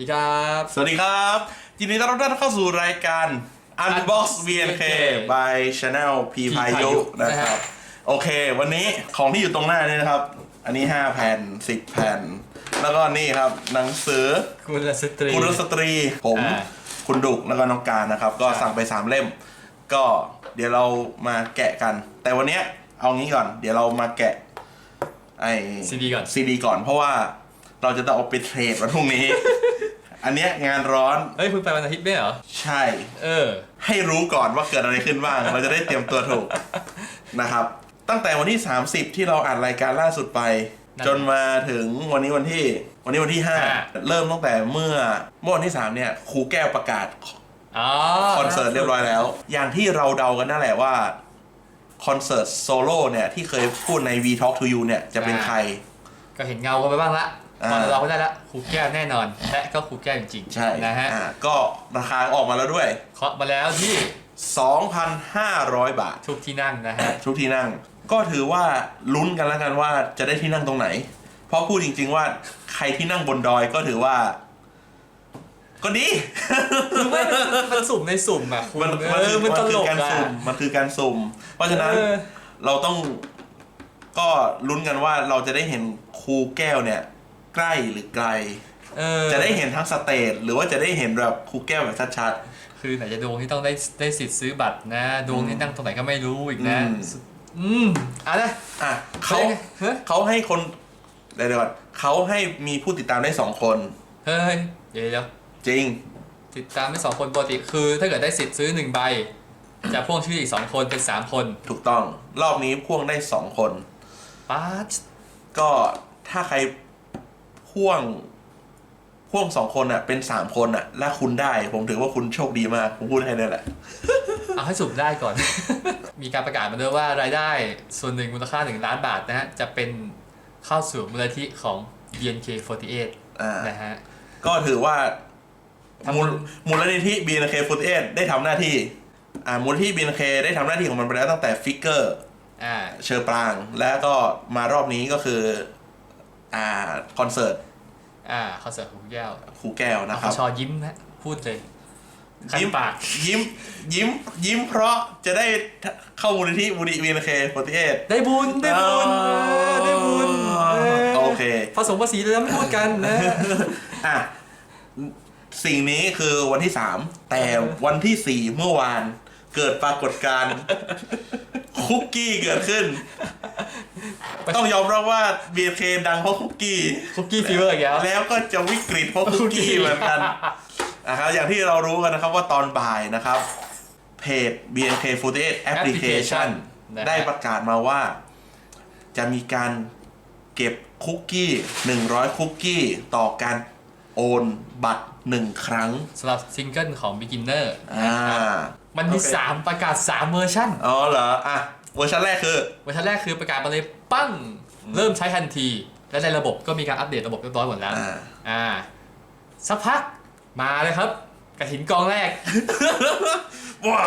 ดีครับ สวัสดีครับยินดีต้อนรับทุกท่านเข้าสู่รายการ Unbox VNK by Channel P พายุนะครับ โอเค วันนี้ของที่อยู่ตรงหน้านี่นะครับ อันนี้ 5 แผ่น 10 แผ่น แล้วก็นี่ครับ หนังสือคุณสตรีคุณสตรี ผมอ่า คุณดุกแล้วก็น้องการนะครับ ก็ครับสั่งไป 3 เล่ม ก็เดี๋ยวเรามาแกะกัน แต่วันเนี้ยเอางี้ก่อน เดี๋ยวเรามาแกะไอซีดีก่อน ซีดีก่อนเพราะว่าเราจะต้องเอาไปเทรดวันพรุ่งนี้ อันเนี้ยงานร้อนเฮ้ยคุณไปวันอาทิตย์ไม่เหรอ ใช่ เออ ให้รู้ก่อนว่าเกิดอะไรขึ้นบ้าง เราจะได้เตรียมตัวถูกนะครับ ตั้งแต่วันที่ 30 ที่เราอ่านรายการล่าสุดไปนั่นจนมาถึงวันนี้วันที่ วันนี้วันที่ห้า5 เริ่มตั้งแต่เมื่อเมื่อวันที่ 3 เนี่ยครูแก้วประกาศอ๋อคอนเสิร์ตเรียบร้อยแล้ว อย่างที่เราเดากันนั่นแหละว่าคอนเสิร์ตโซโล่เนี่ยที่เคยพูดใน V Talk to You เนี่ยจะเป็นใคร ก็เห็นเงากันไปบ้างละ อ่าพอเราก็ได้ละครูแก้วแน่นอน และก็ครูแก้วจริงๆใช่นะฮะอ่าก็ราคาออกมาแล้วด้วย เคาะมาแล้วที่ 2,500 บาท ทุกที่นั่งนะฮะ ทุกที่นั่งก็ถือว่าลุ้นกันแล้วกันว่าจะได้ที่นั่งตรงไหน เพราะพูดจริง ๆ ว่าใครที่นั่งบนดอยก็ถือว่า ก็ดีคือไม่มันสุ่มในสุ่มอะคุณมันเออมันตลกการอะสุ่มมันคือการสุ่ม เพราะฉะนั้นเออเราต้องก็ลุ้นกันว่าเราจะได้เห็นครูแก้วเนี่ย ใกล้หรือไกล เออจะได้เห็นทั้งสเตจหรือว่าจะได้เห็นแบบครูแก้วแบบชัด คือไหนจะดวงที่ต้องได้ได้สิทธิ์ซื้อบัตรนะดวงที่นั่งตรงไหนก็ไม่รู้อีกนะ อืม อืมอะนะ ๆอะเขาเฮ้ย เขาให้คนเดี๋ยวก่อนเขาให้มีผู้ติดตามได้สองคน เฮ้ยเดี๋ยวเดี๋ยวจริง ติดตามได้สองคนปกติคือ ถ้าเกิดได้สิทธิ์ซื้อหนึ่งใบจะพ่วงชื่ออีกสองคนเป็นสามคนถูกต้องรอบนี้พ่วงได้สองคน ป๊าดก็ถ้าใคร พ่วงพ่วงสองคนอะ เป็นสามคนอะ และคุณได้ ผมถือว่าคุณโชคดีมาก ผมพูดให้ได้แหละ เอาให้สุดได้ก่อน มีการประกาศมาด้วยว่ารายได้ส่วนหนึ่งมูลค่า1ล้านบาทนะฮะ จะเป็นเข้าสู่มูลนิธิของ BNK48 อ่า นะฮะ ก็ถือว่า ทำบุมูญลมูลนิธิ BNK48 ได้ทำหน้าที่ อ่ามูลนิธิ BNK ได้ทำหน้าที่ของมันไปแล้วตั้งแต่ฟิกเกอร์ อ่า เชอร์ปราง แล้วก็มารอบนี้ก็คือ อ่าคอนเสิร์ตอ่าคอนเสิร์ตของแก้วครูแก้วนะคขรัอบชอยิ้มนะพูดเลยคันยิ้มปากยิ้มยิ้มยิ้มเพราะจะได้เข้ามูลนิธิมูลนิธิ BNK48 ได้บุญได้บุญเออได้บุญเออโอเคผสมภาษีแล้วไม่พูดกันนะอะสิ่งนี้คือวันที่สามแต่วันที่สี่เมื่อวาน เกิดปรากฏการณ์คุกกี้เกิดขึ้น ต้องยอมรับว่า BK ดังเพราะคุกกี้ คุกกี้ฟีเวอร์อีกแล้ว แล้วก็จะวิกฤตเพราะคุกกี้เหมือนกันนะครับอย่างที่เรารู้กันนะครับว่าตอนบ่ายนะครับ เพจ BNK48 Application นะฮะได้ประกาศมาว่า จะมีการเก็บคุกกี้ 100 คุกกี้ ต่อการ โอนบัตร1ครั้งสำหรับซิงเกิลของ Beginner อ่า มันมี โอเค 3 ประกาศ 3 เวอร์ชันอ๋อเหรออะเวอร์ชันแรกคือ เวอร์ชันแรกคือประกาศมาเลยปั้ง เริ่มใช้ทันที และในระบบก็มีการอัปเดตระบบเรียบร้อยหมดแล้ว อ่า อ่า สักพักมาเลยครับ กระถินกองแรก ว้า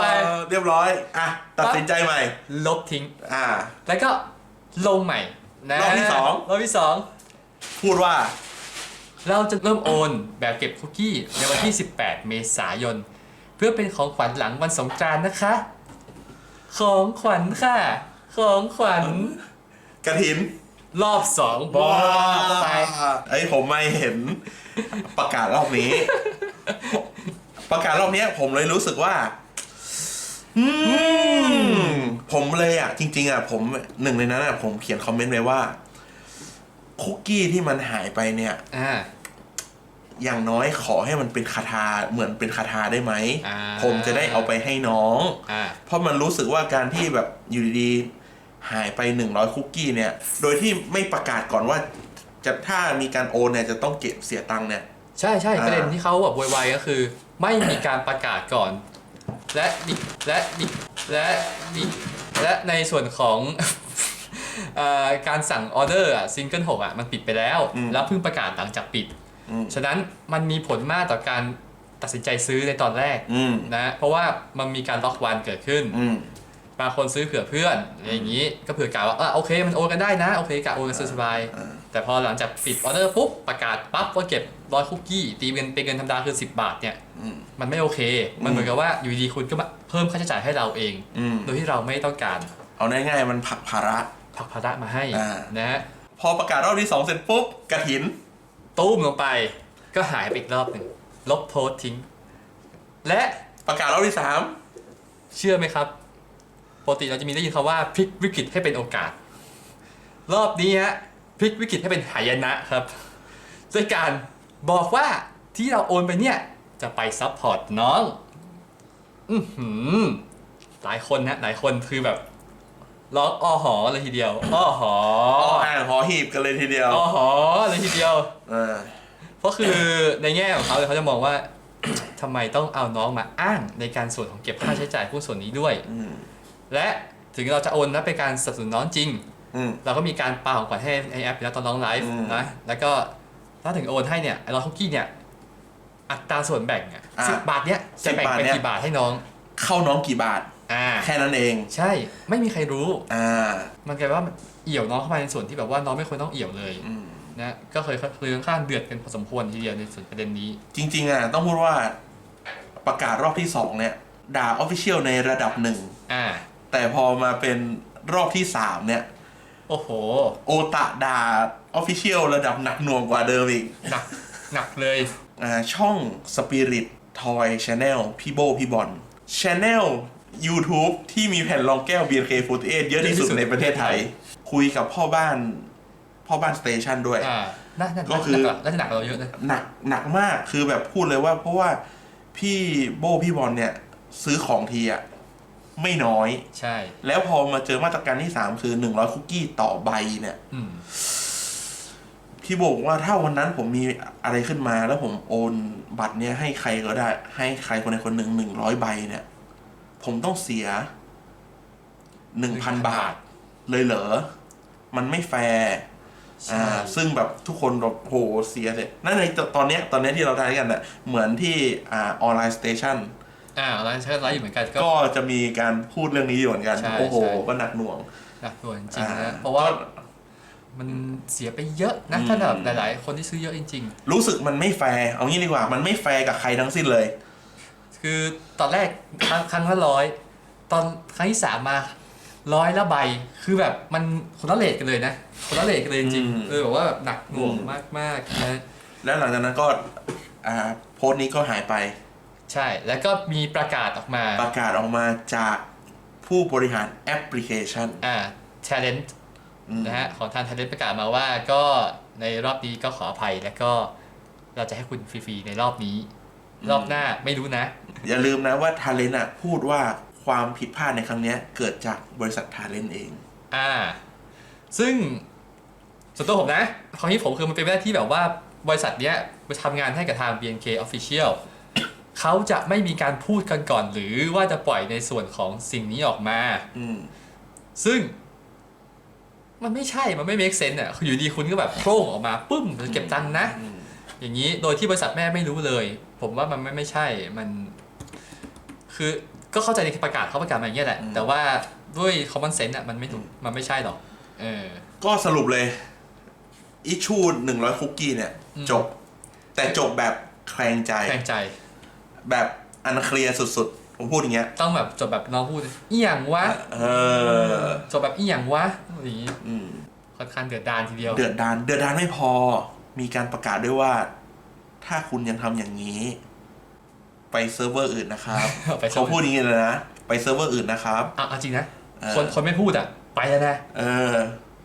ไป เรียบร้อย อะ ตัดสินใจใหม่ ลบทิ้ง อ่า แล้วก็ลงใหม่นะรอบที่สอง รอบที่สองพูดว่า เราจะเริ่มโอนแบบเก็บคุกกี้ในวันที่ 18 เมษายน เพื่อเป็นของขวัญหลังวันสงกรานต์นะคะ ของขวัญค่ะ ของขวัญกระถินรอบสองบอกไป ไอ้ยผมไม่เห็นประกาศรอบนี้ ประกาศรอบเนี้ย ผมเลยรู้สึกว่า อืม ผมเลยอะ จริง ๆ อะ ผมหนึ่งในนั้นอะ ผมเขียนคอมเมนต์ไว้ว่า คุกกี้ที่มันหายไปเนี่ย อ่า อย่างน้อยขอให้มันเป็นคาถาเหมือนเป็นคาถาได้ไหม อ่า ผมจะได้เอาไปให้น้อง อ่า เพราะมันรู้สึกว่าการที่แบบอยู่ดีๆหายไป100คุกกี้เนี่ย โดยที่ไม่ประกาศก่อนว่า จะถ้ามีการโอนเนี่ยจะต้องเก็บเสียตังค์เนี่ย ใช่ใช่อ่า ประเด็นที่เขาแบบโวยวายก็คือ ไม่มีการประกาศก่อน และดิและดิและดิและในส่วนของเอ่อ การสั่งออเดอร์อะซิงเกิลหกอะมันปิดไปแล้ว แล้วเพิ่งประกาศหลังจากปิดอืมฉะนั้นมันมีผลมากต่อการตัดสินใจซื้อในตอนแรกอืมนะเพราะว่ามันมีการล็อกวันเกิดขึ้นอืมบางคนซื้อเผื่อเพื่อนอะไรอย่างนี้ก็เผื่อกะว่าอะโอเคมันโอนกันได้นะโอเคกะโอนกันสบายๆอ่าแต่พอหลังจากปิดออเดอร์ปุ๊บประกาศปั๊บว่าเก็บร้อยคุกกี้ตีเป็นเป็นเงินธรรมดาคือ 10 บาทเนี่ยอืมมันไม่โอเค มันเหมือนกับว่าอยู่ดีๆคุณก็มาเพิ่มค่าใช้จ่ายให้เราเองอืมโดยที่เราไม่ต้องการ เอาง่ายๆมันผลักภาระ ผลักภาระมาให้อ่า นะฮะพอประกาศรอบที่สองเสร็จปุ๊บกระถินตุ้มลงไปก็หายไปอีกรอบหนึ่งลบโพสต์ทิ้ง และประกาศรอบที่สามเชื่อไหมครับปกติเราจะมีได้ยินคำว่าพลิกวิกฤตให้เป็นโอกาส รอบนี้ฮะพลิกวิกฤตให้เป็นหายนะครับด้วยการบอกว่าที่เราโอนไปเนี่ยจะไปซัพพอร์ตน้อง อือหือหลายคนนะหลายคนคือแบบ ร้องอ้อหอเลยทีเดียวอ้อหออ๋ออ่างหอหีบกันเลยทีเดียวอ้อหอเลยทีเดียว เออเพราะคือในแง่ของเขาเลยเขาจะมองว่า ทำไมต้องเอาน้องมาอ้างในการส่วนของเก็บค่าใช้จ่ายผู้ส่วนนี้ด้วย อืมและถึงเราจะโอนและเป็นการสนับสนุนน้องจริง อืม เราก็มีการปาของขวัญให้ในแอปอยู่แล้วตอนน้องไลฟ์อืมนะ แล้วก็ถ้าถึงโอนให้เนี่ยไอ้ร้อยคุกกี้เนี่ย อัตราส่วนแบ่งอะอะสิบบาทเนี่ยจะแบ่ง10บาทเป็นเนี่ย กี่บาทให้น้อง เข้าน้องกี่บาท อ่าแค่นั้นเองใช่ไม่มีใครรู้ อ่ามันกลายว่ามันเอี่ยวน้องเข้ามาในส่วนที่แบบว่าน้องไม่ควรต้องเอี่ยวเลยอืมนะก็เคยเคยค่อนข้างเดือดกันพอสมควรทีเดียวในส่วนประเด็นนี้ จริง ๆ อะ ต้องพูดว่าประกาศรอบที่สองเนี่ย ด่าออฟฟิเชียลในระดับหนึ่ง อ่า แต่พอมาเป็นรอบที่สามเนี่ย โอ้โห โอตะด่าออฟฟิเชียลระดับหนักหน่วงกว่าเดิมอีก หนัก หนักเลย อ่าช่อง Spirit Toy Channel พี่โบพี่บอล Channel YouTube ที่มีแผ่นรองแก้ว BNK48 เยอะที่สุดในประเทศไทย คุยกับพ่อบ้าน พ่อบ้านสเตชันด้วย อ่าน่าน่าก็คือ น่าจะหนักกว่าเราเยอะนะ หนักหนักมากคือแบบพูดเลยว่า เพราะว่าพี่โบพี่บอลเนี่ย ซื้อของทีอะไม่น้อย ใช่ แล้วพอมาเจอมาตรการที่ 3 คือ 100 คุกกี้ต่อใบเนี่ย อืม พี่บอกว่าถ้าวันนั้นผมมีอะไรขึ้นมา แล้วผมโอนบัตรเนี่ยให้ใครก็ได้ ให้ใครคนใดคนหนึ่งหนึ่งร้อยใบเนี่ย ผมต้องเสียหนึ่งพัน1,000บาท เลยเหรอ มันไม่แฟร์อ่า ซึ่งแบบทุกคนแบบโหเสียเลยนั่นในตอนเนี้ยตอนเนี้ยที่เราทายกันน่ะเหมือนที่อ่าออนไลน์สเตชันอ่าไลฟ์ใช้ไลฟ์อยู่เหมือนกันก็ ก็จะมีการพูดเรื่องนี้อยู่เหมือนกัน ใช่โอ้โห ใช่ ก็หนักหน่วง หนักตัวจริงๆอ่า นะ เพราะว่ามันเสียไปเยอะนะอืมถ้าแบบหลาย ๆ คนที่ซื้อเยอะจริง รู้สึกมันไม่แฟร์เอางี้ดีกว่ามันไม่แฟร์กับใครทั้งสิ้นเลยๆ คือตอนแรกครั้งครั้งละร้อยตอนครั้งที่สามมาร้อยละใบคือแบบมันคนละเลทกันเลยนะ คนละเลทกันเลยจริงอืมๆเออแบบว่าแบบหนักหน่วงอืม มากๆนะแล้วหลังจากนั้นก็อ่าโพสต์นี้ก็หายไปใช่แล้วก็มีประกาศออกมาประกาศออกมาจากผู้บริหารแอปพลิเคชันอ่า talent อืมนะฮะของทาง talent ประกาศมาว่าก็ในรอบนี้ก็ขออภัยแล้วก็เราจะให้คุณฟรีๆในรอบนี้ รอบหน้าไม่รู้นะ อย่าลืมนะว่าทาเลนต์อะพูดว่าความผิดพลาดในครั้งเนี้ยเกิดจากบริษัททาเลนต์เอง อ่า ซึ่งส่วนตัวผมนะความคิดผมคือมันเป็นไปได้ที่แบบว่าบริษัทเนี้ยไปทำงานให้กับทาง BNK Official เขาจะไม่มีการพูดกันก่อน หรือว่าจะปล่อยในส่วนของสิ่งนี้ออกมา อืม ซึ่ง มันไม่ใช่ มันไม่ make sense อะคืออยู่ดีคุณก็แบบโพร่งออกมาปึ้มจะเก็บตังค์นะอืมอย่างนี้โดยที่บริษัทแม่ไม่รู้เลย ผมว่ามันไม่ไม่ใช่มันคือก็เข้าใจในประกาศเขาประกาศมาอย่างเงี้ยแหละ แต่ว่าด้วย common sense อะมันไม่ถูกมันไม่ใช่หรอกเออ ก็สรุปเลย อิชูหนึ่งร้อยคุกกี้เนี่ย อืม จบ แต่จบแบบแคลงใจ แข่งใจ แบบอันเคลียร์สุดๆ ผมพูดอย่างเงี้ย ต้องแบบจบแบบน้องพูดอีหยังวะเออ จบแบบอีหยังวะอย่างนี้อืม ค่อนข้างเดือดดานทีเดียว เดือดดาน เดือดดานไม่พอ มีการประกาศด้วยว่า ถ้าคุณยังทำอย่างนี้ ไปเซิร์ฟเวอร์อื่นนะครับไปเซิร์เขาฟเวอร์พูดอย่างนี้เลยนะ ไปเซิร์ฟเวอร์อื่นนะครับอะเอาจริงนะเออคนคนไม่พูดอะ ไปแล้วนะเออ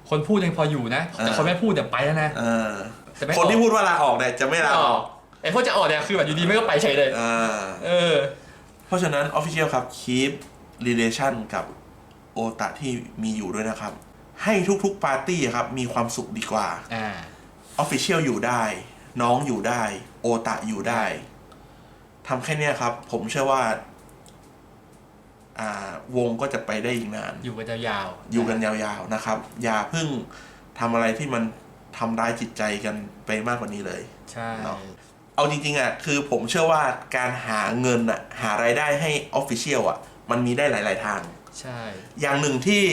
คนพูดยังพออยู่นะแต่เออคนไม่พูดเนี่ยไปแล้วนะเออแต่ไม่ออกคนที่พูดว่าลาออกเนี่ยจะไม่ลาออกไอ้พวกจะออกเนี่ยคือแบบอยู่ดีไม่ก็ไปเฉยเลยอ่าเออ เพราะฉะนั้น Official ครับ keep relation กับโอตะที่มีอยู่ด้วยนะครับ ให้ทุกๆปาร์ตี้ครับ มีความสุขดีกว่าอ่า Official อยู่ได้ น้องอยู่ได้ โอตะอยู่ได้ทำแค่เนี้ยครับ ผมเชื่อว่า อ่าวงก็จะไปได้อีกนาน อยู่กันยาวๆอยู่กันยาวๆนะครับ อย่าเพิ่งทำอะไรที่มันทำร้ายจิตใจกันไปมากกว่านี้เลย ใช่เนาะ เอาจริงๆอะคือผมเชื่อว่าการหาเงินอะหารายได้ให้ Official อะ มันมีได้หลาย ๆ ทาง ใช่ อย่างหนึ่งที่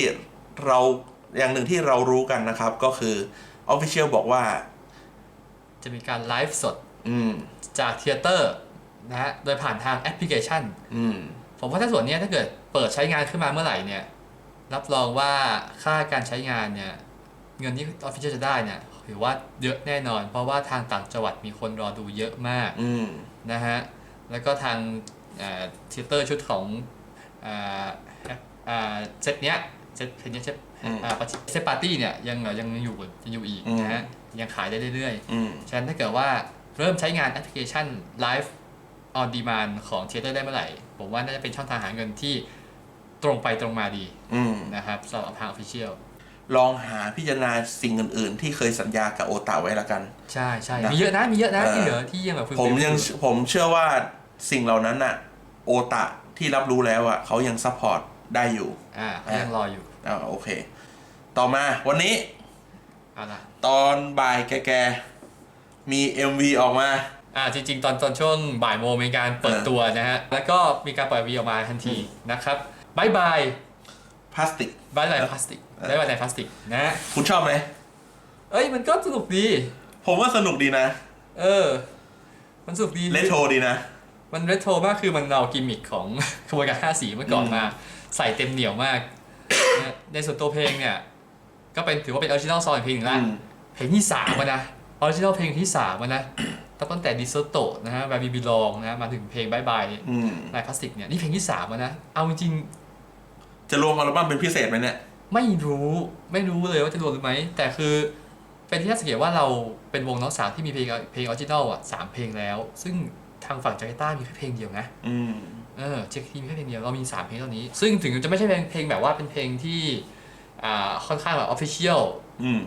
เราอย่างหนึ่งที่เรารู้กันนะครับ ก็คือ Official บอกว่า จะมีการไลฟ์สด อืมจากเทเตอร์นะฮะโดยผ่านทางแอปพลิเคชัน อืมผมว่าถ้าส่วนเนี้ยถ้าเกิดเปิดใช้งานขึ้นมาเมื่อไหร่เนี่ย รับรองว่าค่าการใช้งานเนี่ย เงินที่ออฟฟิเชียลจะได้เนี่ยถือว่าเยอะแน่นอน เพราะว่าทางต่างจังหวัดมีคนรอดูเยอะมากอืมนะฮะแล้วก็ทางเทเตอร์ชุดของอ่าอ่าเซตเนี้ยเซตเพลงเนี้ยเซตอืมอ่าเซตปาร์ตี้เนี่ยยังยังอยู่ยังอยู่อีกอืมนะฮะยังขายได้เรื่อยๆอืมฉะนั้นถ้าเกิดว่า เริ่มใช้งานแอปพลิเคชัน Live on Demand ของ Theater ได้เมื่อไหร่ ผมว่าน่าจะเป็นช่องทางหาเงินที่ตรงไปตรงมาดีอืมนะครับสำหรับทาง Official ลองหาพิจารณาสิ่งอื่น ๆ ที่เคยสัญญากับโอตาไว้ละกัน ใช่ใช่นะมีเยอะนะมีเยอะนะเออที่เหลือที่ยังแบบผมยังผมเชื่อว่าสิ่งเหล่านั้นน่ะโอตะที่รับรู้แล้วอะเขายังซัพพอร์ตได้อยู่อ่าเขายังรออยู่อ่าโอเค ต่อมาวันนี้เอาละตอนบ่ายแกๆ มี MV ออกมา อ่าจริง ๆ ตอนตอนช่วงบ่ายโมงมีการเปิดเออตัวนะฮะ แล้วก็มีการปล่อยวีออกมาทันทีนะครับบายบายพลาสติกบายบายพลาสติกบายบายในพลาสติกนะ คุณชอบไหมเอ้ยมันก็สนุกดี ผมว่าสนุกดีนะ เออ มันสนุกดี เลโทรดีนะ มันเรโทรมากคือมันเอากิมมิคของ ขบวนการห้าสีเมื่อก่อนอืมมา ใส่เต็มเหนียวมากนะในส่วนตัวเพลงเนี่ย ก็เป็นถือว่าเป็นออริจินอลซองเพลงหนึ่งละอืม เพลงที่สามอะนะ ออริจินอลเพลงที่สามอะนะตั้งแต่ดิสโตนะฮะแบบบีบีลองนะมาถึงเพลงบายบายอืมลายพลาสติกเนี่ยนี่เพลงที่สามอะนะเอาจริงจะรวมอัลบั้มเป็นพิเศษไหมเนี่ยๆไม่รู้ไม่รู้เลยว่าจะรวมหรือไม่แต่คือเป็นที่น่าสังเกตว่าเราเป็นวงน้องสาวที่มีเพลงเพลงออริจินอลอะสามเพลงแล้ว ซึ่งทางฝั่งจาการ์ตามีแค่เพลงเดียวนะอืมเออเช็คทีมแค่เพลงเดียวเรามี3เพลงเท่านี้ ซึ่งถึงจะไม่ใช่เพลงเพลงแบบว่าเป็นเพลงที่อ่าค่อนข้างแบบออฟฟิเชียลอืม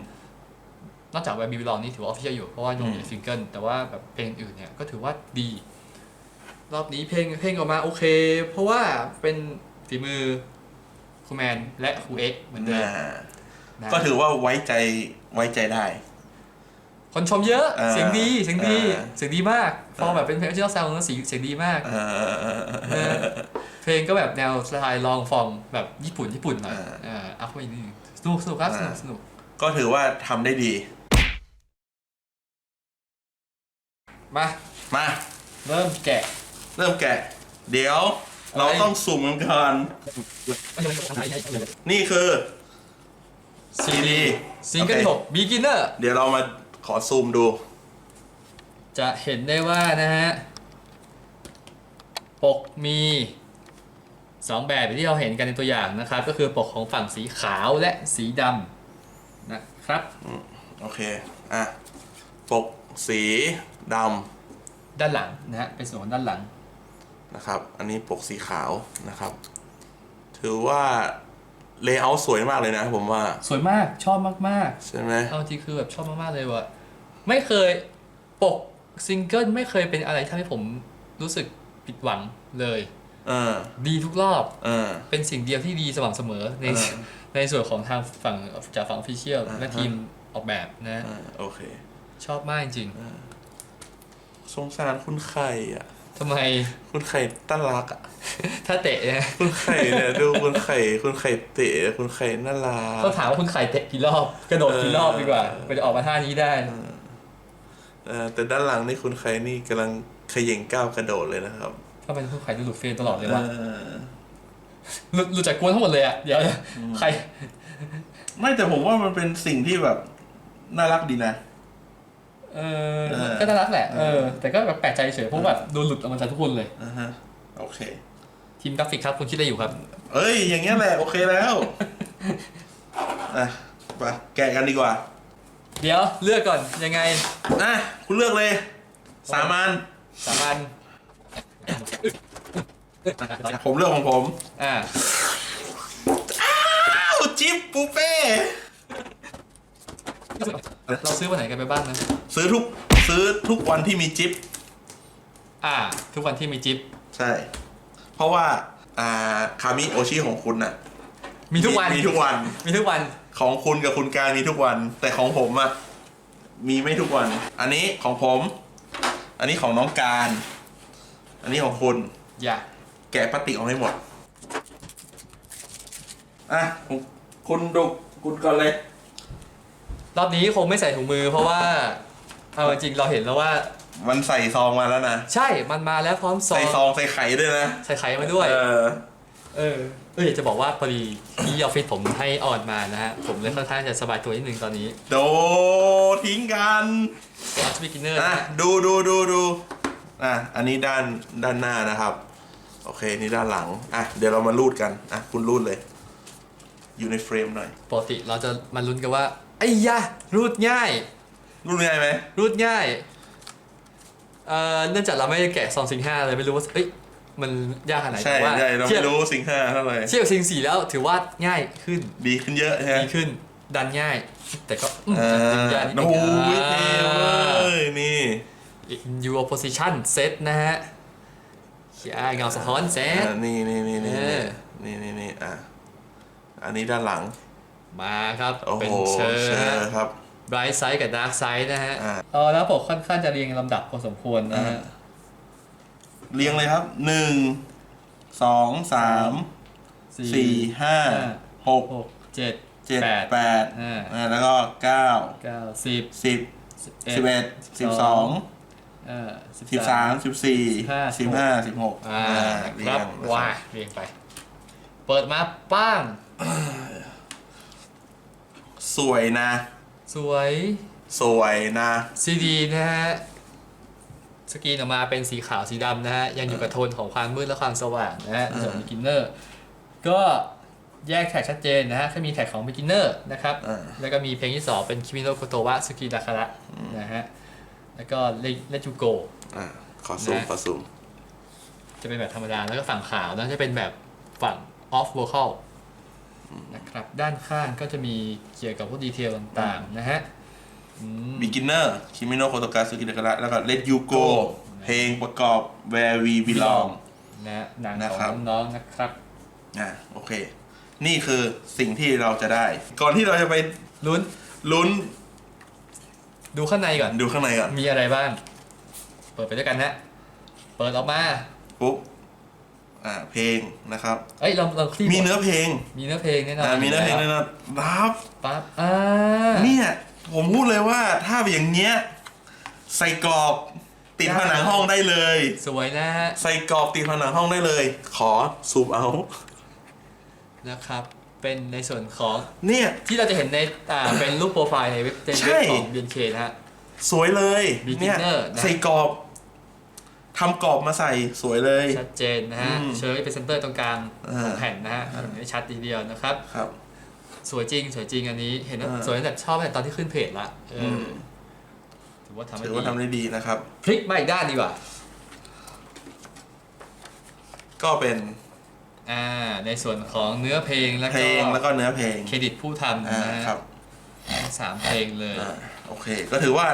นอกจากแบบบีบีลองนี่ถือว่าออฟฟิเชียลอยู่ เพราะว่ายังอืมีมซิงเกิลแต่ว่าแบบเพลงอื่นเนี่ยก็ถือว่าดี รอบนี้เพลงเพลงออกมาโอเค เพราะว่าเป็นฝีมือครูแมนและครูเอ็กซ์เหมือนเดิมอ่านะก็ถือว่าไว้ใจไว้ใจได้ คนชมเยอะเออเสียงดีเสียงดีเออเสียงดีมากพอแบบเป็นเพลงออริจินอลซาวด์แล้วเสียงเสียงดีมากเออเออเพลงก็แบบแนวสไตล์ลองฟอร์มแบบญี่ปุ่นญี่ปุ่นหน่อยเออเออเอาเข้าไปนิดนึงสนุกสนุกครับสนุกเออสนุกก็ถือว่าทำได้ดี มามา เริ่มแกะ เริ่มแกะ เดี๋ยว เราอะไร ต้องสุ่มกันก่อนนี่คือซีรีส์ซิงเกิลโอเคที่หก beginner เดี๋ยวเรามาขอซูมดู จะเห็นได้ว่านะฮะ ปกมีสองแบบอย่างที่เราเห็นกันในตัวอย่างนะครับ ก็คือปกของฝั่งสีขาวและสีดำนะครับ โอเค อะ ปกสี ดด้านหลังนะฮะเป็นส่วนของด้านหลังำนะครับ อันนี้ปกสีขาวนะครับ ถือว่าเลเยอร์สวยมากเลยนะผมว่า สวยมากชอบมากใช่ไหม ๆเอาจริงคือแบบชอบมากๆเลยว่ะไม่เคยปกซิงเกิลไม่เคยเป็นอะไรที่ทำให้ผมรู้สึกผิดหวังเลย เออ ดีทุกรอบ เออ เป็นสิ่งเดียวที่ดีสม่ำเสมอในเออในส่วนของทางฝั่งจากฝั่งออฟฟิเชียลอ่าฮะและทีมออกแบบนะ เออโอเคชอบมากจริง สงสารคุณไข่อะ ทำไม คุณไข่ตั้นรักอะ ถ้าเตะเนี่ยคุณไข่เนี่ยดูคุณไข่ คุณไข่เตะ คุณไข่น่ารักก็ถามว่าคุณไข่เตะกี่รอบ กระโดดกี่รอบดีกว่าไปจะออกมาท่านี้ได้ เออแต่ด้านหลังนี่คุณไข่นี่กำลังเขย่งก้าวกระโดดเลยนะครับก็เป็นคุณไข่ดูหลุดเฟรมตลอดเลยวะเออหลุดหลุดจากกวนทั้งหมดเลยอะ เดี๋ยวใคร ไม่แต่ผมว่ามันเป็นสิ่งที่แบบน่ารักดีนะ เออเออก็น่ารักแหละเออแต่ก็แบบแปลกใจเฉยเพราะแบบโดนหลุดออกมาจากทุกคนเลย อ่าฮะโอเค ทีมกราฟิกครับคุณคิดอะไรอยู่ครับ เอ้ย อย่างเงี้ยแหละ โอเคแล้วอะไปแกะกันดีกว่าเดี๋ยวเลือกก่อนยังไงอะคุณเลือกเลย สามัญสามัญผมเลือกของผมอ่าอ้าวจิ๊บปูเป้ เราซื้อวันไหนกันไปบ้างนะ ซื้อทุกซื้อทุกวันที่มีจิ๊บอ่า ทุกวันที่มีจิ๊บใช่ เพราะว่าอ่าคามิโอชิของคุณน่ะมีทุกวันมีทุกวันมีทุกวันของคุณกับคุณการมีทุกวัน แต่ของผมอะมีไม่ทุกวัน อันนี้ของผม อันนี้ของน้องการ อันนี้ของคุณอย่าแกะพลาสติกออกให้หมดอะคุณคุณดุกคุณก่อนเลย รอบนี้คงไม่ใส่ถุงมือเพราะว่า เอาจริงๆเราเห็นแล้วว่า มันใส่ซองมาแล้วนะ ใช่มันมาแล้วพร้อมซอใส่งซองใส่ไข่ด้วยนะใส่ไข่มาด้วย เออ เออเอออยากจะบอกว่าพอดีที่ออฟฟิศผมให้ออนมานะฮะ ผมเลยค่อนข้างจะสบายตัวนิดนึงตอนนี้โดทิ้งกันออสบิกินเนอร์อะดูดูดูดูอะอันนี้ด้านด้านหน้านะครับ โอเคนี่ด้านหลังอะเดี๋ยวเรามารูดกันอะคุณรูดเลย อยู่ในเฟรมหน่อย ปกติเราจะมาลุ้นกันว่าไอ้ยะรูดง่าย รูดง่ายไหมรูดง่าย เอ่อเนื่องจากเราไม่ได้แกะซองซิงห้าเลยไม่รู้ว่าเอ้ยมันยากขนาดไหนใช่แต่ว่าใช่เราเทียไม่บรู้สิงห้าเท่าไหร่เทียบกับซิงสี่แล้วถือว่าง่ายขึ้นดีขึ้นเยอะใช่ไหมดีขึ้นดันง่าย แต่ก็อืมอ่าดึงยากนิดนึโอ้งโหเท่เลยนี่ยูโพซิชันเซตนะฮะเขียเงาสะท้อนเซต อ่านี่นี่นี่นี่เออ นี่นี่นี่อะอันนี้ด้านหลัง มาครับ โอ้โหเป็นเชอร์เชอฮะร์ครับ ไบรท์ไซด์กับดาร์กไซด์นะฮะอ่า เออแล้วผมค่อนข้างจะเรียงลำดับพอสมควรนะฮะเรียงเลยครับหนึ่งสองสามสี่ห้าหกหกเจ็ดเจ็ดแปด แปดอ่าอ่าแล้วก็เก้าเก้าสิบสิบสิบเอ็ดสิบสองเออสิบสิบสามสิบสี่15สิบห้าสิบหกอ่าเรีคยรับงนะว้าเรียงไป เปิดมาป้าง สวยนะ สวยสวยนะ ซีดีนะฮะสกรีนออกมาเป็นสีขาวสีดำนะฮะ ยังอยู่กับโทนของความมืดและความสว่างนะฮะในส่วน beginner ก็แยกแท็กชัดเจนนะฮะแค่มีแท็กของ beginner นะครับ อ่า แล้วก็มีเพลงที่2เป็นคิมิโนโกโตวะสกิดาคาระนะฮะ แล้วก็เลจูโกอ่าขอซูมนะ ขอซูม จะเป็นแบบธรรมดา แล้วก็ฝั่งขาวนะจะเป็นแบบฝั่ง off vocal นะครับด้านข้างก็จะมีเกี่ยวกับพวกดีเทลต่างๆนะฮะอืม beginner คิมิโนโคโตกาสุกิดะกระแล้วก็ let you go Go เพลงประกอบ where we belong นะฮะหนังนะขอครับงน้องๆนะครับ อ่าโอเค นี่คือสิ่งที่เราจะได้ ก่อนที่เราจะไปลุ้นลุ้นดูข้างในก่อน ดูข้างในก่อนมีอะไรบ้าง เปิดไปด้วยกันนะเปิดออกมาปุ๊บ อ่าเพลงนะครับ เอ้ยเราเราคลี่มีเนื้อเพลงมีเนื้อเพลงแน่นอนอ่ามีเนื้อเพลงแน่นอนรับปั๊บอ่าเนี่ยผมพูดเลยว่าถ้าเป็นอย่างเงี้ยใส่กรอบติดผนังห้องได้เลย สวยนะฮะใส่กรอบติดผนังห้องได้เลย ขอซูมเอานะครับ เป็นในส่วนของเนี่ยที่เราจะเห็นในอ่าเป็นรูปโปรไฟล์ในเว็บในใช่เว็บของ BNK นะฮะสวยเลย Beginner เนี่ยนะใส่กรอบ ทำกรอบมาใส่สวยเลย ชัดเจนนะฮะ อืมเชอร์เป็นเซนเตอร์ตรงกลางอ่า ของแผ่นนะฮะเห็นได้ชัดทีเดียวนะครับ ครับ สวยจริง สวยจริงอันนี้ เห็นว่าอ่า สวยตั้งแต่ชอบตั้งแต่ตอนที่ขึ้นเพจละเอออือมถือว่าทำได้ถือดีว่าทำได้ดีนะครับ พลิกมาอีกด้านดีกว่า ก็เป็นอ่า ในส่วนของเนื้อเพลงแล้วเพลก็งแล้วก็เนื้อเพลงเครดิตผู้ทำอ่านะฮะครับ ทั้งสามเพลงเลย อ่าโอเค ก็ถือว่า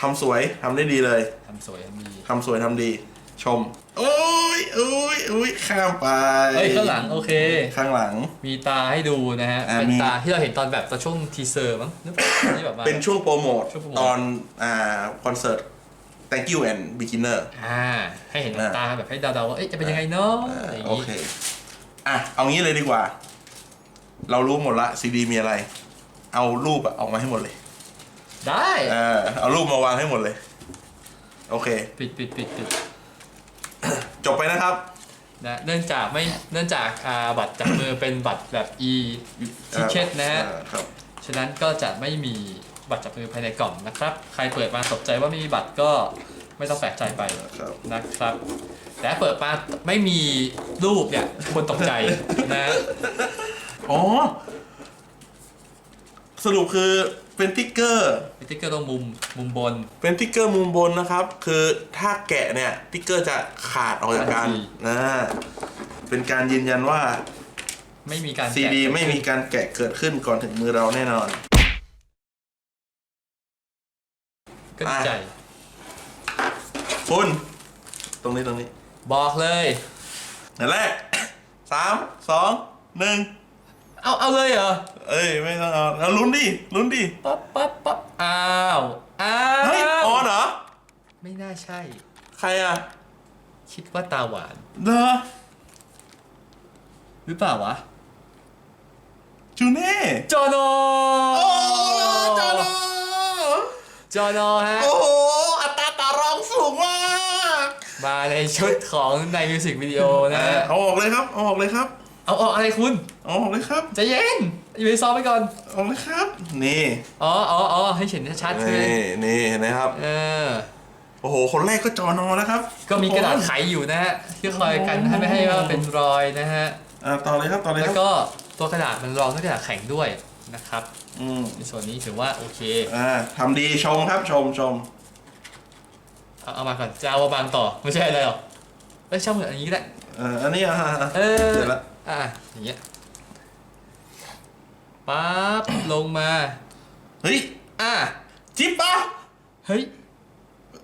ทำสวยทำได้ดีเลยทำสวยมีทำสวยทำดี ชม โอ้ยโอ้ยโอ้ยข้ามไปเฮ้ยข้างหลังโอเค ข้างหลัง มีตาให้ดูนะฮะ อ่าเป็นมี ตาที่เราเห็นตอนแบบตอนช่วงทีเซอร์มั้งนึกที่แบบว่า เป็นช่วงโปรโมทช่วงโปรโมท ตอนอ่าคอนเสิร์ต Thank you and beginner อ่า ให้เห็นอ่าตาแบบให้เดาๆว่าเอ๊ะจะเป็นยังไงเนาะอ่าอะไรอย่างโองี้เค อะ เอางี้เลยดีกว่า เรารู้หมดละซีดีมีอะไร เอารูปอะออกมาให้หมดเลย ได้เออเอารูปมาวางให้หมดเลย โอเค ปิดปิดปิดปิดจบไปนะครับ นะเนื่องจากไม่เนื่องจากอ่าบัตรจับมือ เป็นบัตรแบบ e ticket นะฮะ อ่าครับ ฉะนั้นก็จะไม่มีบัตรจับมือภายในกล่องนะครับ ใครเปิดมาตกใจว่าไม่มีบัตรก็ไม่ต้องแปลกใจไปครับ นะครับ แต่ถ้าเปิดมาไม่มีรูปเนี่ยควรตกใจนะ อ๋อ สรุปคือ เป็นติ๊กเกอร์ สติ๊กเกอร์ตรงมุมมุมบน เป็นติ๊กเกอร์มุมบนนะครับ คือถ้าแกะเนี่ยติ๊กเกอร์จะขาดออกจากกันทันทีนะเป็นการยืนยันว่าไม่มีการซีแกะดีเกิดไม่มีขึ้นการแกะเกิดขึ้นก่อนถึงมือเราแน่นอน ก็ดีใจ คุณ ตรงนี้ตรงนี้บอกเลย อันแรก สามสองหนึ่ง เอาเอาเลยเหรอเอ้ยไม่ต้องเอาเอาลุ้นดิลุ้นดิปั๊บปั๊บปั๊บอ้าวอ้าเฮ้ยวออนเหรอไม่น่าใช่ ใครอะคิดว่าตาหวานเหรอหรือเปล่าวะจูเน่จอโนโอ้จอโนจอโนฮะ โอ้โหอัตราต่อรองสูงมากมาในชุดของในมิวสิกวิดีโอนะฮะเอาออกเลยครับเอาออกเลยครับ เอาเอาอะไรคุณเอาออกเลยครับใจเย็นอยู่ในซองไปก่อน เอาออกเลยครับ นี่อ๋ออ๋ออ๋อให้เห็นชัดๆใช่ไหมนี่นี่เห็นะครับ เออ โอ้โห คนแรกก็จอนอนะครับก็มีกระดาษไขอยู่นะฮะที่คอยกันให้ไม่ให้ว่าเป็นรอยนะฮะ อ่าต่อเลยครับต่อเลยแล้ควรับก็ตัวกระดาษมันรองด้วยกระดาษแข็งด้วยนะครับ อืมในส่วนนี้ถือว่าโอเค อ่าทำดีชมครับชมชมเอาเอามาก่อนจะเอามาบางต่อไม่ใช่อะไรหรอกเอ้ยช่างเหมือนอันนี้ก็ได้เอ่ออันนี้อะอะอะเออ เสร็จละ อะอย่างเงี้ยปั๊บลงมา เฮ้ย อะจิ๊บปะเฮ้ย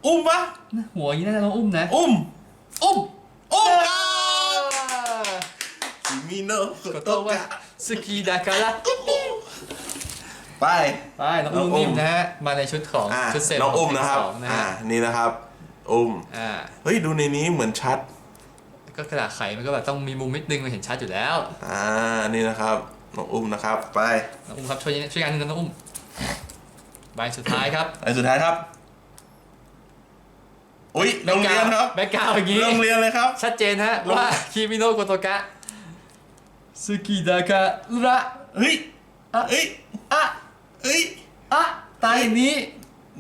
อุ้มปะหัวอย่างนี้น่าจะต้องอุ้มนะ อุ้ม อุ้ม อุ้มอ่อะาคิมิโนะก็โตว่าสกีดาการะไป ไปน้องอุ้มนิ่มนะฮะ มาในชุดของอ่าชุดเซตน้องอุ้มนะครับขงเพลงสองนะอ่าฮะนี่นะครับ อุ้ม อ่า เฮ้ย ดูในนี้เหมือนชัด ก็กระดาษไขมันก็แบบต้องมีมุมนิดนึงมันเห็นชัดอยู่แล้วอ่านี่นะครับน้องอุ้มนะครับ ไปน้องอุ้มครับช่วยช่วยกันน้องอุ้มใบสุดท้ายครับอันสุดท้ายครับอุ้ยโรงเรียนครับแบ็กกราวด์อย่างนี้โรงเรียนเลยครับ ชัดเจนฮะลงว่าคิมิโนะโกโตกะสกิดาการะเฮ้ยอะเฮ้ยอะเฮ้ยอะตายอย่างนี้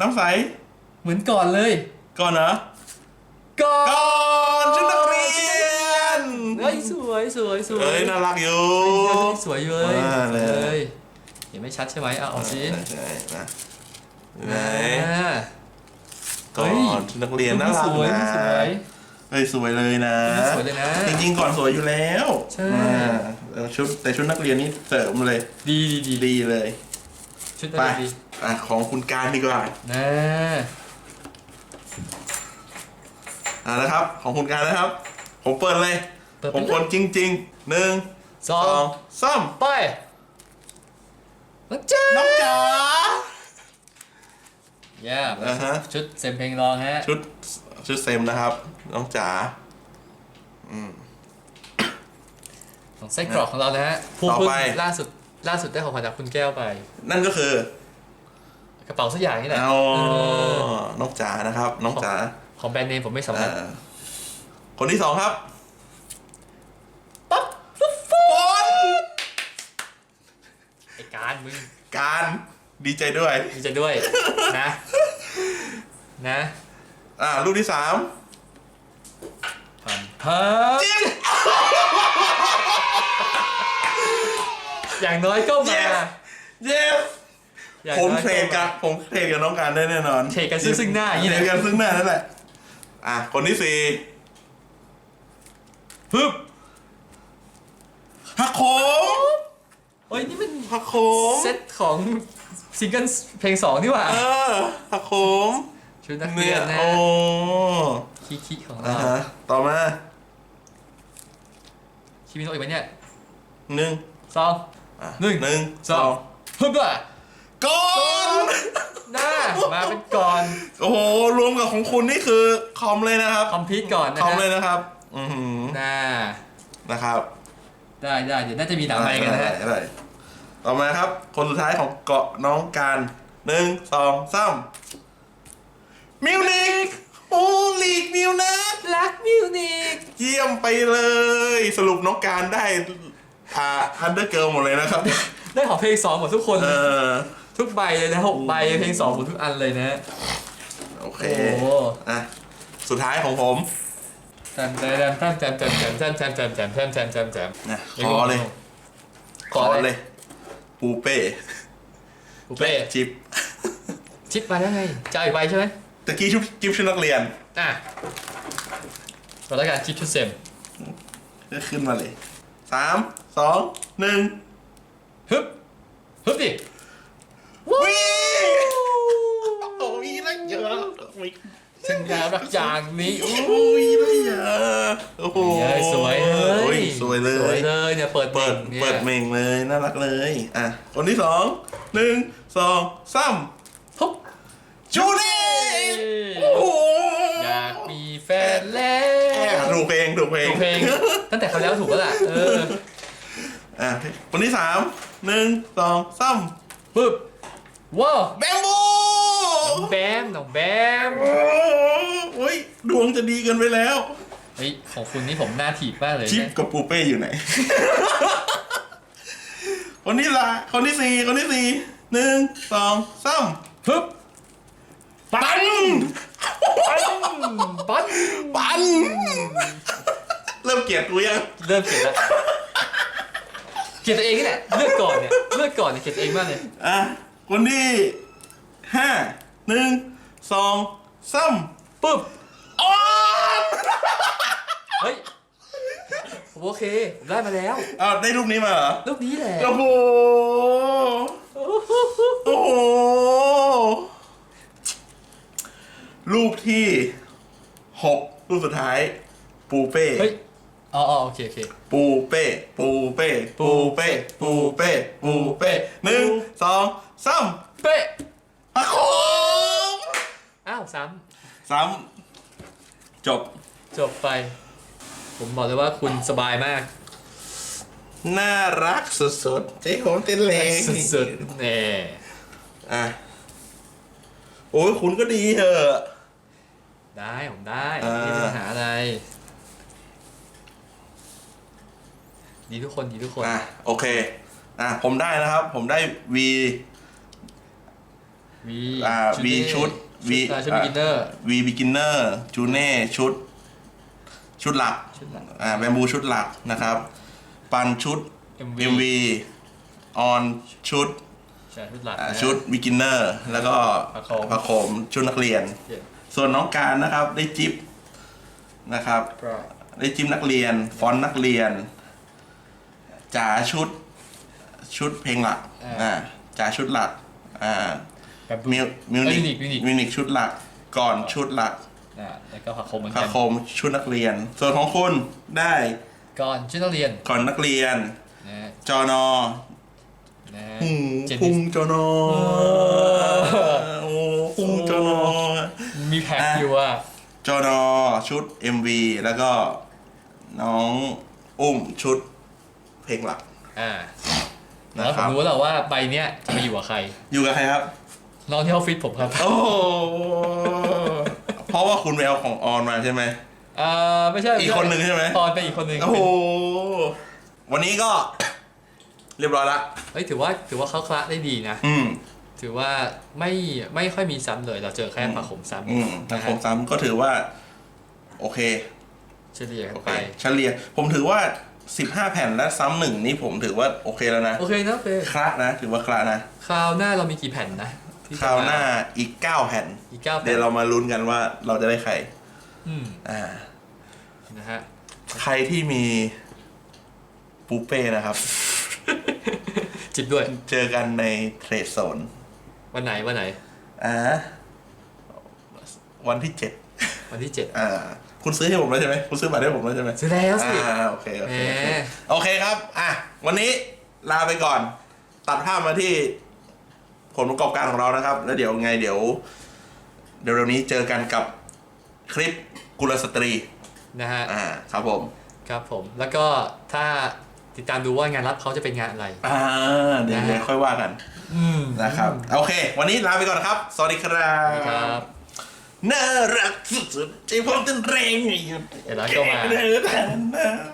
น้ำใส เหมือนก่อนเลย ก่อนเหรอ ก่อนก่อน สวยสวยเอ้ยน่ารักอยู่สวยอยู่เลยว่าเลยเห็นไม่ชัดใช่ไหมเอาเอาสิใช่นะไหนอ่าก่อเฮ้ยนชุดนักเรียนน่ารักสวยนะสวยเฮ้ยสวยเลยนะ สวยเลยนะ จริงๆก่อนสวยอยู่แล้ว ใช่อ่าเออชุดแต่ชุดนักเรียนนี่เสริมเลย ดีดีดีดีเลย ชุดไปนั้นดีอะของคุณการดีกว่านะอะนะครับ ของคุณการนะครับ ผมเปิดเลยเปิดผมไปคนจริง ๆ หนึ่งสสอองงสามไปน้องจ้าน้องจ๋า เย่อ่าฮะ ชุดเซมเพลงรองฮะ ชุดชุดเซมนะครับ น้องจ๋า ของไส้กรอกของเรานะฮะผู้ต่อเพิ่งไป ล่าสุดล่าสุดได้ของขวัญจากคุณแก้วไป นั่นก็คือกระเป๋าสักอย่างนี่แหละเอาเออน้องจ๋านะครับ น้องจ๋าของแบรนด์เนมผมไม่สำคัญอ่าคนที่สองครับปั๊บ ฝน ไอการ มึงการดีใจด้วยดีใจด้วยนะ นะอ่าลูกที่สามพันพันจิ๊บอย่างน้อยก็มา Yes เย้อย่างผมน้อยเทรดกับผมเทรดกับน้องการได้แน่นอนเทรดกันซึ่งซึ่งหน้าอย่างนี้เทเลรยดกันซึ่งหน้านั่นแหละ อะคนที่สี่ปึ๊บฮักโคม โอ้ยนี่มันฮักโคมเซตของซิงเกิลเพลงสองนี่หว่า เออฮักโคมชุดนักเรีเนี่ยยนนะโอ้คิคิของอ่าเราฮะต่อมาคิมิโนะอีกไหมเนี่ยหนึ่งสอง อะหนึ่ง หนึ่งสองฮึบอะก่อนหน้ามาเป็นก่อนโอ้โหรวมกับของคุณนี่คือคอมเลยนะครับคอมพิวก่อนนะคอมฮะเลยนะครับ อือหือหน้านะครับ ได้ได้เดี๋ยวน่าจะมีหนังใหม่กันนะฮะได้ได้ต่อมาครับ คนสุดท้ายของเกาะน้องการหนึ่งสองสามมิวนิกโอ้ลีกมิวนะรักมิวนิกเยี่ยมไปเลย สรุปน้องการได้อ่าฮันเดอร์เกิลหมดเลยนะครับ ได้ของเพลงสองหมดทุกคนเออทุกใบเลยนะหกใบเพลงสองหมดทุกอันเลยนะ โอเคโอ้อะสุดท้ายของผมแจันแจมจันแจมจันแจมจันแจมจันแจมจันแจมจันแจมนะขอเลย ขอเลย ปูเป้ปูเป้จิบจิบมาได้ไงจะอีกใบใช่ไหมตะกี้ชุบจิบชุดนักเรียน อะเราต้องกันจิบชุดเซมก็ขึ้นมาเลยสามสองหนึ่งฮึบฮึบดิวิ่งโอ้ยนั่งเยอะ วิ่งสัญญารักอย่างนี้โอ้ยน่าเยอะโอ้โหเย้ยสวยเลโอ้ยสวยเลสวยย เลยเนี่ยเปิดเปิดเนี่ยเปิดเมงเลยน่ารักเลย อะ คนที่สองหนึ่งสองสามทุบจูนี่โอ้โหอยากมีแฟนแล้แอบวถูกเพลงถูกเพลงถูกเพลงตั้งแต่เขาวแล้วถูกแล้วล่ะเอออะคนที่สามหนึ่งสองสามปึ๊บว้าวแบมบู แบมน้องแบมโอ้ยดวงจะดีเกินไปแล้ว เฮ้ยของคุณนี่ผมหน้าถีบมากเลยชิปเนี่ยกับปูเป้อยู่ไหน คนที่ละคนที่สี่คนที่สี่หนึ่งสองสามปึ๊บปันปั้นปั้นปัน เริ่มเกลียดกูยังเริ่มเกลียดละเกลียดตัวเองนี่แหละเลือกก่อนเนี่ยเลือกก่อนเนี่ยเกลียดตัวเองมากเลยอะคนที่ห้า หนึ่งสองสามปึ๊บอ๋อเฮ้ยผมโอเคผมได้มาแล้วเอาได้รูปนี้มาเหรอลูกนี้แหละโอ้โห โอ้โห รูปที่หกรูปสุดท้าย ปูเป้ เฮ้ยอ๋ออ๋อโอเคโอเค ปูเป้ ปูเป้ ปูเป้ ปูเป้ ปูเป้หนึ่งสองสามเป๊ะ ปะโคมอ้าวซ้ซ้ำจบำจบไป ผมบอกเลยว่าคุณสบายมาก น่ารักสุดๆใจผมเต้นแรงสุดๆแน่อะ โอ้ยคุณก็ดีเถอะ ได้ผมได้อ่าไม่มีปัญหาอะไร ดีทุกคนดีทุกคน อะ โอเค อะ ผมได้นะครับ ผมได้ V วีอ่า V ชุด V อ่าชุด beginner V beginner จูเน่ชุด ชุดหลักชุดหลักอ่าแบมบูชุดหลักนะครับ ปันชุด MV MV ออนชุดใช่ชุดหลักอ่านะชุด beginner แล้วก็ประโคมประโคมชุดนักเรียนเย้ส่วนน้องการนะครับได้จิ๊บนะครับก็ได้จิ๊บนักเรียน ฟอนต์นักเรียนจ๋าชุดชุดเพลงหลักอ่าจ๋าชุดหลักอ่า แบบมิวมิวนิมิวนิกมิวนิกมิวนิกชุดหลักก่อนชุดหลักอ่าแล้วก็ผักโคมเหมือนพระกันโคมชุดนักเรียน ส่วนของคุณได้ก่อนชุดนักเรียนก่อนนักเรียน นะฮะจอนอนะฮะหูเจนพุนิงสจอนอโอ้พุงจอนอ มีแพ็คอะอยู่อะจอนอชุด MV แล้วก็น้องอุ้มชุดเพลงหลักอ่านะแล้วคผมรับรู้แล้วว่าใบเนี้ยจะไปอยู่กับใคร อยู่กับใครครับ น้องที่ออฟฟิศผมครับโอ้โหเพราะว่าคุณไปเอาของออนมาใช่ไหม อ่าไม่ใช่อีกคนหนึ่งใช่ไหมออนไปอีกคนหนึ่งโอ้โห วันนี้ก็ เรียบร้อยละ เฮ้ยถือว่าถือว่าเขาคละได้ดีนะ อืม ถือว่าไม่ไม่ค่อยมีซ้ำเลยเราเจอแค่ผักขมซ้ำอืมแต่นะผฮะมซ้ำก็ถือว่า โอเค เฉลี่ยกัโอนเค ไป เฉลี่ย ผมถือว่า 15 แผ่นและซ้ำหนึ่งนี่ผมถือว่าโอเคแล้วนะโอเคนะเฟย์คละนะ ถือว่าคละนะ คราวหน้าเรามีกี่แผ่นนะ ที่คราวหน้าอีก9แผ่นอีกเก้าแผ่น เดี๋ยวเรามาลุ้นกันว่าเราจะได้ใครอืมอ่า นะฮะ ใครที่มีปูเป้นะครับ จิบด้วย เจอกันในเทรดโซนวันไหนวันไหน อ่าวันที่เจ็ดวันที่เจ็ด อ่า คุณซื้อให้ผมแล้วใช่ไหมคุณซื้อบัตรให้ผมแล้วใช่ไหมซื้อแล้วสิอ่าโอเคโอเคโอเคแหม โอเคครับ อะ วันนี้ลาไปก่อน ตัดภาพมาที่ ผลประกอบการของเรานะครับ แล้วเดี๋ยวไงเดี๋ยว เดี๋ยวเร็วนี้เจอกันกับคลิปกุลสตรีนะฮะอ่าครับผมครับผม แล้วก็ถ้าติดตามดูว่างานรับเขาจะเป็นงานอะไรอ่าเดี๋ยวนะฮะเดี๋ยวค่อยว่ากันอืมนะครับโอเค วันนี้ลาไปก่อนนะครับ สวัสดีครัสวัสดีครับบน่ารักสุดๆใจผมเต้นแรงเดี๋ยวเราก็มาเดิน